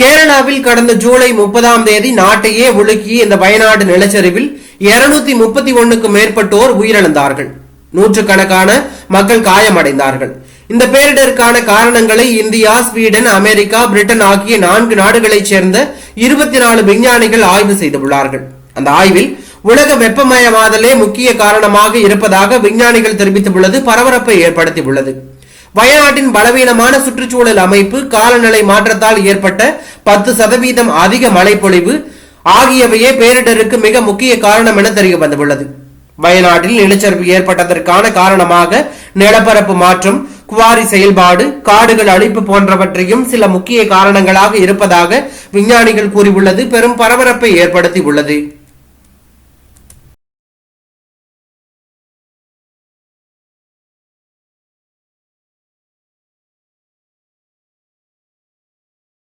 கேரளாவில் கடந்த ஜூலை முப்பதாம் தேதி நாட்டையே உலுக்கிய இந்த வயநாடு நிலச்சரிவில் இருநூத்தி முப்பத்தி ஒன்னுக்கு மேற்பட்டோர் உயிரிழந்தார்கள். நூற்றுக்கணக்கான மக்கள் காயமடைந்தார்கள். இந்த பேரிடருக்கான காரணங்களை இந்தியா ஸ்வீடன் அமெரிக்கா பிரிட்டன் ஆகிய நான்கு நாடுகளைச் சேர்ந்த இருபத்தி நாலு விஞ்ஞானிகள் ஆய்வு செய்துள்ளார்கள். அந்த ஆய்வில் உலக வெப்பமயமாதலே முக்கிய காரணமாக இருப்பதாக விஞ்ஞானிகள் தெரிவித்துள்ளது பரபரப்பை ஏற்படுத்தியுள்ளது. வயநாட்டின் பலவீனமான சுற்றுச்சூழல் அமைப்பு காலநிலை மாற்றத்தால் ஏற்பட்ட பத்து சதவீதம் அதிக மழைப்பொழிவு ஆகியவையே பேரிடருக்கு மிக முக்கிய காரணம் என தெரிய வந்துள்ளது. வயநாட்டில் நிலச்சரிவு ஏற்பட்டதற்கான காரணமாக நிலப்பரப்பு மாற்றம் குவாரி செயல்பாடு காடுகள் அழிப்பு போன்றவற்றையும் சில முக்கிய காரணங்களாக இருப்பதாக விஞ்ஞானிகள் கூறியுள்ளது. பெரும் பரபரப்பை ஏற்படுத்தி உள்ளது